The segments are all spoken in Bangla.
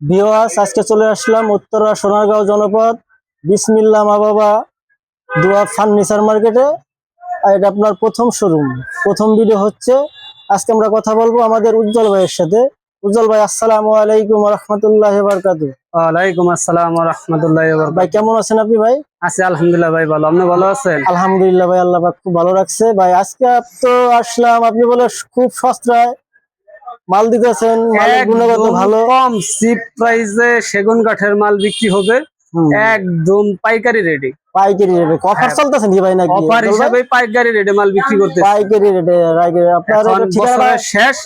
ভিওয়াস আজকে চলে আসলাম উত্তরা সোনারগাঁও জনপদ। বিসমিল্লা মা বাবা দোয়া ফার্নিচার মার্কেটে। আর এটা আপনার প্রথম শোরুম। প্রথম ভিডিও হচ্ছে আজকে আমরা কথা বলব আমাদের উজ্জ্বল ভাইয়ের সাথে। উজ্জ্বল ভাই আসসালামু আলাইকুম রহমতুল্লাহ বারকাতু ওয়ালাইকুম আসসালাম রহমতুল্লাহ ভাই কেমন আছেন আপনি ভাই? আছি আলহামদুলিল্লাহ ভাই ভালো। আপনি ভালো আছেন? আলহামদুলিল্লাহ ভাই আল্লাহ পাক খুব ভালো রাখছে। ভাই আজকে তো আসলাম আপনি বলে খুব সস্তায়। মাল দিতেছেন গুণগত ভালো। কম চিপ প্রাইসে সেগুন কাঠের মাল বিক্রি হবে। একদম পাইকারি রেডি পাইকারি রেটে অফার হ্যাঁ। চলতেছে কি ভাই নাকি? অফার হিসাবে পাইকারি রেটে মাল বিক্রি করতে পাইকারি রেটে আপনার ঠিকানা শেষ।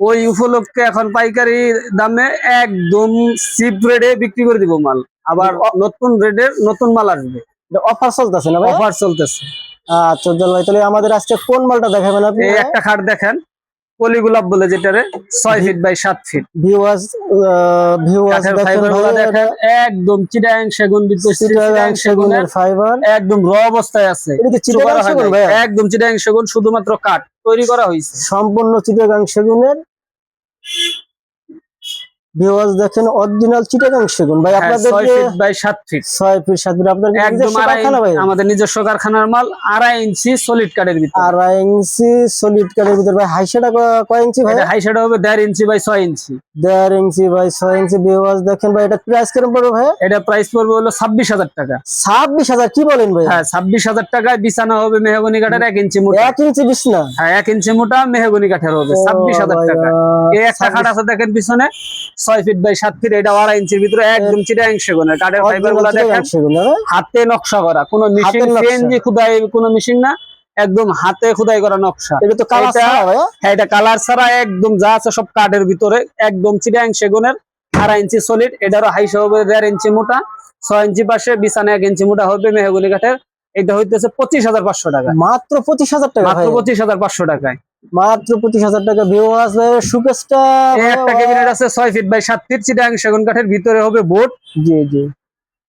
ওই উপলক্ষে এখন পাইকারি দামে একদম চিপ রেটে বিক্রি করে দিব মাল। আবার নতুন রেটের নতুন মাল আসবে। অফার চলতেছে না ভাই? অফার চলতেছে। আচ্ছা উজ্জ্বল ভাই তাহলে আমাদের আজকে কোন মালটা দেখাবেন আপনি? একটা খাট দেখেন। পলিগুলাপ বলে যেটারে ছয় ফিট বাই সাত ফিট ভিউয়ার্স ভিউয়ার্স দেখেন একদম চিটাং সেগুন সেগুনের ফাইবার একদম র অবস্থায় আছে। একদম চিটাং সেগুন শুধুমাত্র কাঠ তৈরি করা হয়েছে। সম্পূর্ণ চিটাগাং সেগুনের ভিউয়ার্স দেখেন অরিজিনাল চিটাগাং সেগুন। ভাই হ্যাঁ, আপনাদের ছয় ফিট বাই সাত ফিট ছয় ফিট সাত ফিট আপনাদের একদম নিজস্ব কারখানা ভাই। আমাদের নিজস্ব কারখানার মাল আড়াই ইঞ্চি সলিড কাঠের ভিতরে। আড়াই ইঞ্চি সলিড কাঠের ভিতরে। ভাই হাইসাটা কয় ইঞ্চি ভাই? এটা হাই সেটা হবে দেড় ইঞ্চি বাই ছয় ইঞ্চি। দেড় ইঞ্চি বাই ছয় ইঞ্চি। ভিউয়ার্স দেখেন ভাই এটা প্রাইস কীরকম পড়বে ভাই? এটা প্রাইস পড়বে হলো ছাব্বিশ হাজার টাকা। ছাব্বিশ হাজার কি বলেন ভাই? হ্যাঁ ছাব্বিশ হাজার টাকায় বিছানা হবে মেহগনি কাঠের এক ইঞ্চি মোটা। এক ইঞ্চি বিছনা? হ্যাঁ এক ইঞ্চি মোটা মেহগনি কাঠের হবে। ছাব্বিশ হাজার টাকা। এই একটা খাট আছে দেখেন পিছনে। ছয় ফিট বাই সাত ফিট এটা আড়াই ইঞ্চির ভিতরে একদম চিটাং সেগুনের কাঠের ফাইবারগুলা দেখেন? হাতে নকশা করা। কোনো মেশিন সিএনজি খুদাই কোনো মেশিন না। একদম হাতে খুদাই করা নকশা। এটা তো কালার ছাড়া হ্যাঁ এটা কালার ছাড়া একদম যা আছে সব কাঠের ভিতরে। একদম চিটাং সেগুনের আড়াই ইঞ্চি সলিড এটারও হাইস হবে দেড় ইঞ্চি মোটা। ছয় ইঞ্চি পাশে বিছানা এক ইঞ্চি মোটা হবে মেহগুনি কাঠের। এটা হইতেছে পঁচিশ হাজার পাঁচশো টাকা। মাত্র পঁচিশ হাজার টাকা মাত্র পঁচিশ হাজার পাঁচশো টাকায়। মাত্র পঁচিশ হাজার টাকা ভিউ আছে সুকেশটা একটা ক্যাবিনেট আছে ছয় ফিট বাই সাত ফিট চিটাং সেগুন কাঠের ভিতরে হবে বোর্ড জি জি।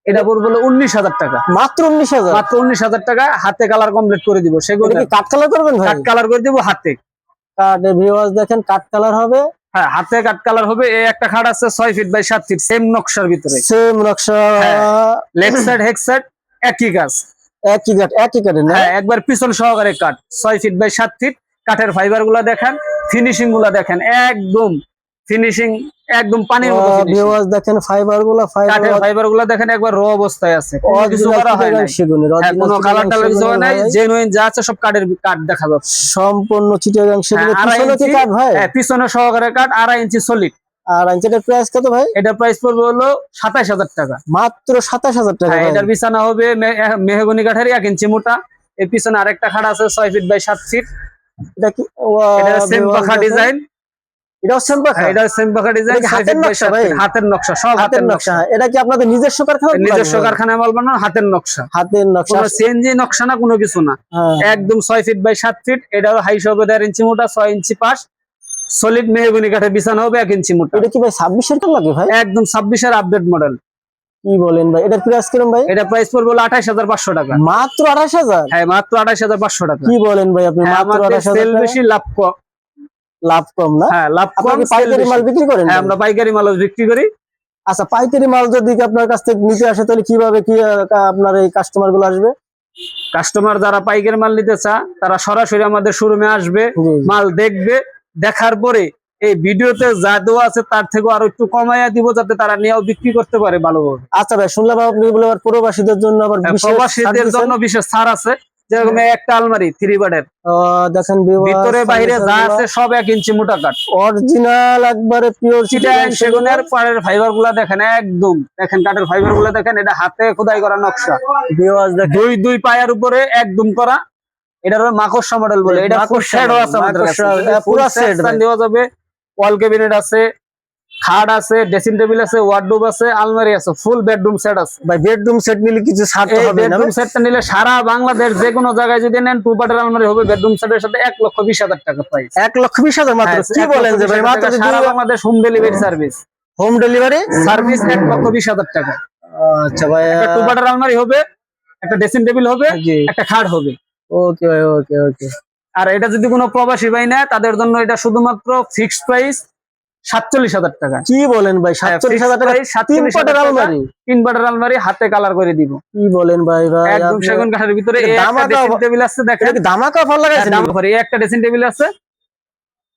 এটা পড়বে হলো উনিশ হাজার টাকা। মাত্র উনিশ হাজার? মাত্র উনিশ হাজার টাকা হাতে কালার কমপ্লিট করে দিব। কি কাঠ। কালার করবেন কাঠ কালার করে দিব হাতে। কাঠ ভিউয়ার্স দেখেন কাঠ কালার হবে। হ্যাঁ হাতে কাঠ কালার হবে। এই একটা খাট আছে ছয় ফিট বাই সাত ফিট সেম নকশার ভিতরে। সেম নকশা। লেফট সাইড হেক সাইড একই কাজ। একই কাঠ একই কাঠের হ্যাঁ একবার পিছন সহকারে কাঠ ছয় ফিট বাই সাত ফিট কাঠের ফাইবারগুলা দেখেন ফিনিশিংগুলা দেখেন একদম ফিনিশিং একদম পানির মতো ভিউয়ার্স দেখেন ফাইবারগুলা ফাইবার ফাইবারগুলা দেখেন একবার র অবস্থায় আছে কিছু করা হয় সেগুনের হ্যাঁ, কোনো কালার টালার কিছু হয় ভাই। জেনুইন যা আছে সব কাঠের কাঠ দেখা যাচ্ছে। সম্পূর্ণ চিটাগাং হ্যাঁ, পিছনে কি কাঠ ভাই? হ্যাঁ পিছনে সহকারে কাঠ আড়াই ইঞ্চি সলিড আর আঞ্চেটার প্রাইস কত ভাই? এটা প্রাইস পড়বে হলো সাতাইশ হাজার টাকা। মাত্র সাতাশ হাজার টাকা হ্যাঁ এটার বিছানা হবে মেহগনি কাঠের এক ইঞ্চি মোটা। এর পিছনে আরেকটা খাট আছে ছয় ফিট বাই সাত ফিট এটা কি? এটা সেম পাখা ডিজাইন এটাও সেম পাখা? এটা সেম পাখা ডিজাইন হাতের নকশা ভাই? হাতের নকশা সব হাতের নকশা। হ্যাঁ। এটা কি আপনাদের নিজস্ব কারখানা নিজস্ব কারখানায় মাল বানানো হাতের নকশা। হাতের নকশা। কোনো সিএনজি নকশা না কোনো কিছু না। হ্যাঁ। একদম ছয় ফিট বাই সাত ফিট হবে ইঞ্চি মোটা ছয় ইঞ্চি পাশ। সলিড মেহগুনি কাঠের বিছানা হবে এক ইঞ্চি মোটা। এটা কি ভাই ছাব্বিশের লাগে ভাই? একদম ছাব্বিশের আপডেট মডেল কি বলেন ভাই? প্রাইস এটা প্রাইস পড়বে টাকা। মাত্র হ্যাঁ মাত্র টাকা। কি বলেন ভাই আপনি? হ্যাঁ, মাত্র সেল বেশি লাভ কম। লাভ কম না? হ্যাঁ লাভ কম পাইকারি মাল বিক্রি করেন হ্যাঁ আমরা পাইকারি মাল বিক্রি করি। আচ্ছা পাইকারি মাল যদি আপনার কাছ থেকে নিতে আসে তাহলে কীভাবে কি আপনার এই কাস্টমারগুলো আসবে? কাস্টমার যারা পাইকারি মাল নিতে চা তারা সরাসরি আমাদের শোরুমে আসবে। মাল দেখবে দেখার পরে এই ভিডিওতে যা দেওয়া আছে তার থেকে আরও একটু কমাইয়া দিব যাতে তারা নিয়েও বিক্রি করতে পারে ভালোভাবে। আচ্ছা ভাই শুনলাম আপনি বলে আবার প্রবাসীদের জন্য আবার হ্যাঁ, প্রবাসীদের জন্য বিশেষ ছাড় আছে যেরকম একটা আলমারি থ্রি বার্ডের দেখেন ভিতরে বাইরে যা আছে সব এক ইঞ্চি মোটা কাঠ। অরিজিনাল একবারে পিওর চিটাং সেগুনের পাড়ের ফাইবারগুলা দেখেন একদম। দেখেন কাঠের ফাইবারগুলা দেখেন এটা হাতে খোদাই করা নকশা। দুই দুই পায়ের উপরে একদম করা। এটার হলো মাকড়সা মডেল বলে। এটা আছে আমাদের পুরা ভাই। দেওয়া যাবে ওয়াল ক্যাবিনেট আছে খাট আছে ড্রেসিং টেবিল আছে ওয়ার্ডরোব আছে আলমারি আছে ফুল বেডরুম সেট আছে। ভাই বেডরুম সেট নিলে কিছু ছাড় হবে না বেডরুম সেটটা নিলে সারা বাংলাদেশ যে কোনো জায়গায় যদি নেন টু পার্টের আলমারি হবে বেডরুম সেটের সাথে এক লক্ষ বিশ হাজার টাকা প্রাইস এক লক্ষ বিশ হাজার মাত্র? কি বলেন যে ভাই মাত্র সারা Bangladesh home delivery service home delivery service এক লক্ষ বিশ হাজার টাকা। আচ্ছা ভাই একটা টু পার্টের আলমারি হবে একটা ড্রেসিং টেবিল হবে একটা খাট হবে। ওকে ভাই ওকে ওকে। আর এটা যদি কোনো প্রবাসী ভাই নেয় তাদের জন্য এটা শুধুমাত্র ফিক্সড প্রাইস সাতচল্লিশ হাজার টাকা। কি বলেন ভাই সাতচল্লিশ হাজার টাকা তিন আলমারি? তিন আলমারি হাতে কালার করে দিব। কি বলেন ভাই ভাই একদম সেগুন কাঠের ভিতরে দামাকা টেবিল আছে দেখেন। এই একটা ড্রেসিং টেবিল আছে।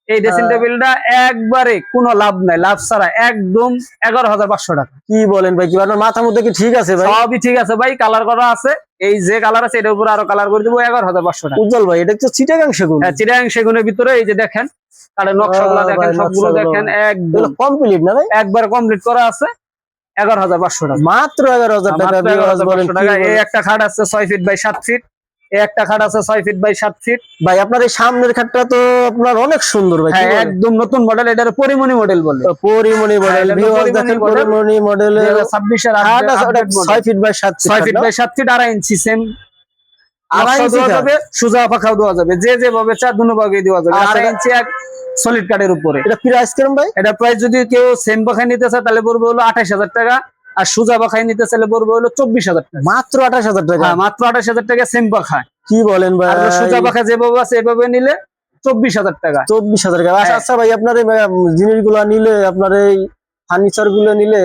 এই ড্রেসিং হ্যাঁ। টেবিলটা একবারে কোনো লাভ নাই। লাভ ছাড়া একদম এগারো হাজার পাঁচশো টাকা। কি বলেন ভাই কি আপনার মাথার মধ্যে কি ঠিক আছে ভাই? সবই ঠিক আছে ভাই কালার করা আছে। এই যে কালার আছে এটার উপরে আরও কালার করে দেবো এগারো হাজার পাঁচশো টাকা। উজ্জ্বল ভাই এটা তো চিটাগাং সেগুন। হ্যাঁ, চিটাং সেগুনের ভিতরে এই যে দেখেন কালের নকশাগুলো আহ, দেখেন সবগুলো দেখেন একদম। কমপ্লিট না ভাই? একবার কমপ্লিট করা আছে এগারো হাজার পাঁচশো টাকা। মাত্র এগারো হাজার টাকা মাত্র viewers 11,500 টাকা। এই একটা খাট আছে ছয় ফিট বাই সাত ফিট একটা খাট আছে ছয় ফিট বাই সাত ফিট ভাই আপনার এই সামনের খাটটা তো আপনার অনেক সুন্দর ভাই হ্যাঁ? একদম নতুন মডেল এটার পরিমণি মডেল বলে। পরিমণি হ্যাঁ, মডেল এটা পরিমণি মডেলের ছাব্বিশের ছয় ফিট বাই সাত ছয় ফিট বাই সাত ফিট আড়াই ইঞ্চি সেম আড়াই ইঞ্চি যাবে সোজা পাখাও দেওয়া যাবে যে যেভাবে চা দুনো ভাগে দেওয়া যাবে। আচ্ছা, আড়াই ইঞ্চি এক সলিড কাঠের উপরে। এটা প্রাইস কিরম ভাই? এটা প্রাইস যদি কেউ সেম পাখায় নিতে চায় তাহলে পড়বে হলো আঠাশ হাজার টাকা। আর সোজা পাখায় নিতে চাইলে পড়বে হলো চব্বিশ হাজার টাকা। মাত্র আঠাশ হাজার টাকা? হ্যাঁ মাত্র আঠাশ হাজার টাকা সেম পাখা কি বলেন ভাই? সোজা পাখা যেভাবে আছে এভাবে নিলে চব্বিশ হাজার টাকা। চব্বিশ হাজার টাকা। আচ্ছা হ্যাঁ। আচ্ছা ভাই আপনার এই জিনিসগুলো নিলে আপনার এই ফার্নিচারগুলো নিলে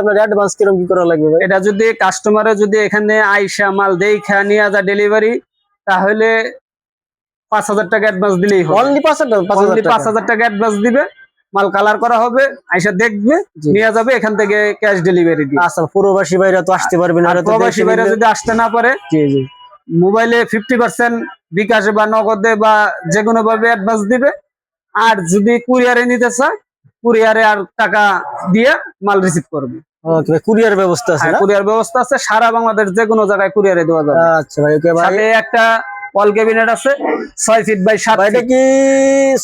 আপনার অ্যাডভান্স কি করা লাগবে এটা যদি কাস্টমারে যদি এখানে আইসা মাল দেখা নিয়ে যা ডেলিভারি তাহলে পাঁচ হাজার টাকা অ্যাডভান্স দিলেই পাঁচ হাজার টাকা? অ্যাডভান্স দিবে। মাল কালার করা হবে আইসা দেখবে নিয়ে যাবে এখান থেকে ক্যাশ ডেলিভারি দিয়ে। আচ্ছা প্রবাসী ভাইরা তো আসতে ওরা তো প্রবাসী বাইরে যদি আসতে না পারে জি জি। মোবাইলে ফিফটি পার্সেন্ট বিকাশে বা নগদে বা যে কোনো ভাবে অ্যাডভান্স দিবে। আর যদি কুরিয়ারে নিতে চায় কুরিয়ারে আর টাকা দিয়ে মাল রিসিভ করবে। কুরিয়ার ব্যবস্থা আছে না? কুরিয়ার ব্যবস্থা আছে সারা বাংলাদেশ যে কোনো জায়গায় কুরিয়ারে দেওয়া যাবে। আচ্ছা ভাই ওকে ভাই। একটা ওয়াল ক্যাবিনেট আছে। ছয় ফিট বাই সাত এটা কি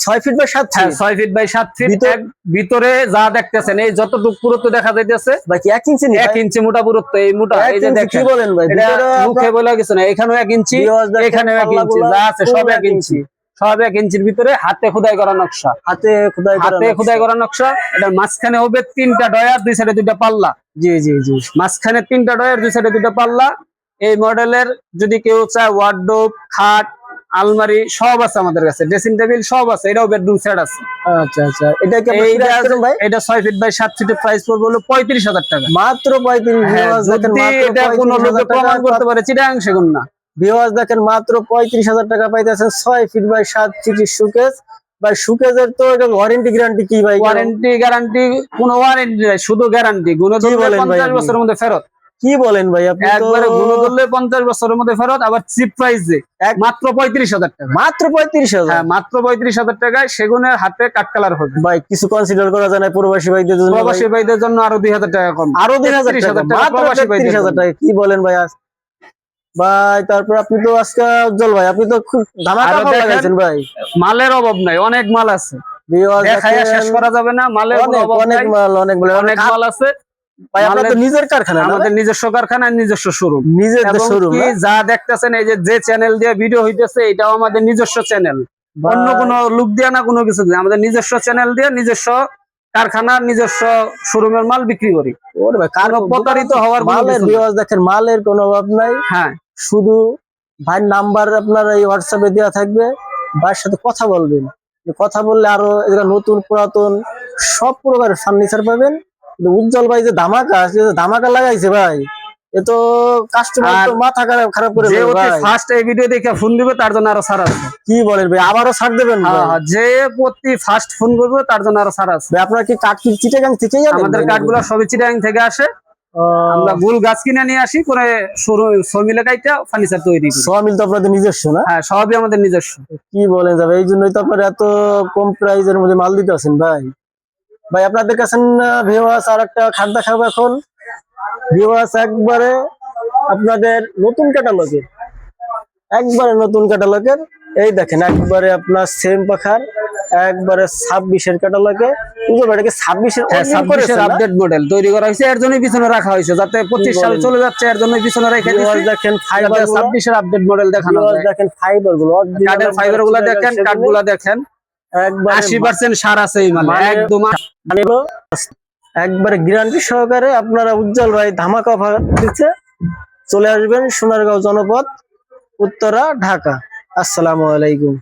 ছয় ফিট বাই সাত হ্যাঁ ছয় ফিট বাই সাত ফিট ভিতরে যা দেখতেছেন এই যতটুকু পুরুত্ব দেখা যাইতেছে এক ইঞ্চি এক ইঞ্চি মোটা পুরুত্ব এই মোটা। এই যে ইঞ্চি কি বলেন ভাই? মুখে বলা কিছু না এখানেও এক ইঞ্চি এখানেও এক ইঞ্চি যা আছে সব এক ইঞ্চি। সব এক ইঞ্চির ভিতরে হাতে খোদাই করা নকশা। হাতে খোদাই হাতে। খোদাই করা নকশা এটার মাঝখানে হবে তিনটা ডয়ার দুই সাইডে দুইটা পাল্লা। জি জি জি। মাঝখানে তিনটা ডয়ার দুই সাইডে দুইটা পাল্লা। এই মডেলের যদি কেউ চায় ওয়ার্ডরোব খাট আলমারি সব আছে আমাদের কাছে। ড্রেসিং টেবিল সব আছে এটাও বেডরুম সেট আছে। আচ্ছা আচ্ছা। এটা কি ভাই? এটা ছয় ফিট বাই সাত ফিটের প্রাইস পড়বে হলো পঁয়ত্রিশ হাজার টাকা। মাত্র পঁয়ত্রিশ হ্যাঁ, viewers দেখেন যদি মাত্র এটা কোনো লোকে হাজার প্রমাণ টাকা। করতে পারে চিটাং সেগুন না। ভিউয়ার্স দেখেন মাত্র পঁয়ত্রিশ হাজার টাকা পাইতেছেন ছয় ফিট বাই সাত ফিটের সুকেজ ভাই সুকেজের তো এটা ওয়ারেন্টি গ্যারান্টি কি ভাই? ওয়ারেন্টি গ্যারান্টি কোনো ওয়ারেন্টি নাই শুধু গ্যারান্টি গুণে কি ধরলে পঞ্চাশ বছরের মধ্যে ফেরত। কি বলেন ভাই আপনি একবারে গুণে ধরলে পঞ্চাশ বছরের মধ্যে ফেরত আবার চিপ প্রাইসে মাত্র পঁয়ত্রিশ হাজার টাকা। মাত্র পঁয়ত্রিশ হাজার? হ্যাঁ মাত্র পঁয়ত্রিশ হাজার টাকায় সেগুনের হাতে কাট কালার হবে। ভাই কিছু কনসিডার করা যায় না প্রবাসী ভাইদের জন্য প্রবাসী ভাইদের জন্য আরও দুই হাজার টাকা কম। আরও দুই হাজার টাকা প্রবাসী ভাইদের হাজার। টাকা। কি বলেন ভাই আজ? ভাই তারপর আপনি তো আজকে উজ্জ্বল ভাই আপনি তো খুব ধামাকা লাগাইছেন ভাই। মালের অভাব নাই অনেক মাল আছে। শেষ করা যাবে না মালের অনেক মাল অনেক মাল আছে। ভাই তো নিজের কারখানা আমাদের নিজস্ব কারখানা নিজস্ব শোরুম নিজের শোরুম যা দেখতেছেন এই যে যে চ্যানেল দিয়ে ভিডিও হইতেছে এটাও আমাদের নিজস্ব চ্যানেল অন্য কোনো লুক দিয়ে না কোনো কিছু দিয়ে। আমাদের নিজস্ব চ্যানেল দিয়ে নিজস্ব কারখানার নিজস্ব শোরুমের মাল বিক্রি করি। ভাই প্রতারিত হওয়ার মালের দেখেন মালের কোনো অভাব নাই। হ্যাঁ। শুধু ভাইয়ের নাম্বার আপনার এই হোয়াটসঅ্যাপে দেওয়া থাকবে ভাইয়ের সাথে কথা বলবেন। কথা বললে আরও নতুন পুরাতন সব প্রকারের ফার্নিচার পাবেন। উজ্জ্বল ভাই যে ধামাকা যে ধামাকা লাগাইছে ভাই এ তো কাস্টমার তো মাথা খারাপ খারাপ করে যে অতি ফার্স্ট এই ভিডিও দেখে ফোন দিবে তার জন্য আরও ছাড় আছে। কি বলেন ভাই আবারও ছাড় দেবেন? হ্যাঁ, যে প্রতি ফার্স্ট ফোন করবে তার জন্য আরও ছাড় আছে। আপনার কি কাঠ কি চিটাগাং থেকেই আমাদের? কাঠগুলো সবই চিটাং থেকে আসে। আমরা গুল গাছ কিনে নিয়ে আসি পরে শ্রমিলে কাইটা ফার্নিচার তৈরি করি। সোয়ামিল তো আপনাদের নিজস্ব না? হ্যাঁ সবই আমাদের নিজস্ব। কি বলেন যাবে এই জন্যই তো আপনার এত কম প্রাইজের মধ্যে মাল দিতে আছেন ভাই। ভাই আপনাদের কাছে ভিওয়াস আর একটা খাট দেখাবো এখন? ভিওয়াস একবারে আপনাদের নতুন ক্যাটালগে একবারে নতুন ক্যাটালগের এই দেখেন একবারে আপনার সেম পাখার একবারে ছাব্বিশের ক্যাটালগে এটাকে ছাব্বিশের হ্যাঁ ছাব্বিশের আপডেট মডেল তৈরি করা হয়েছে এর জন্যই পিছনে রাখা হয়েছে যাতে পঁচিশ সালে চলে যাচ্ছে এর জন্যই পিছনে রেখে দেখেন ফাইবার ছাব্বিশের আপডেট মডেল দেখানো দেখেন ফাইবারগুলো কাঠের ফাইবারগুলা দেখেন কাঠগুলা দেখেন। আশি পার্সেন্ট সার আছে এই মানে মানে- একদম একবারে গ্যারান্টি সহকারে আপনারা উজ্জ্বল ভাই ধামাকা অফার দিচ্ছে। চলে আসবেন সোনারগাঁও জনপদ উত্তরা ঢাকা। আসসালামু আলাইকুম।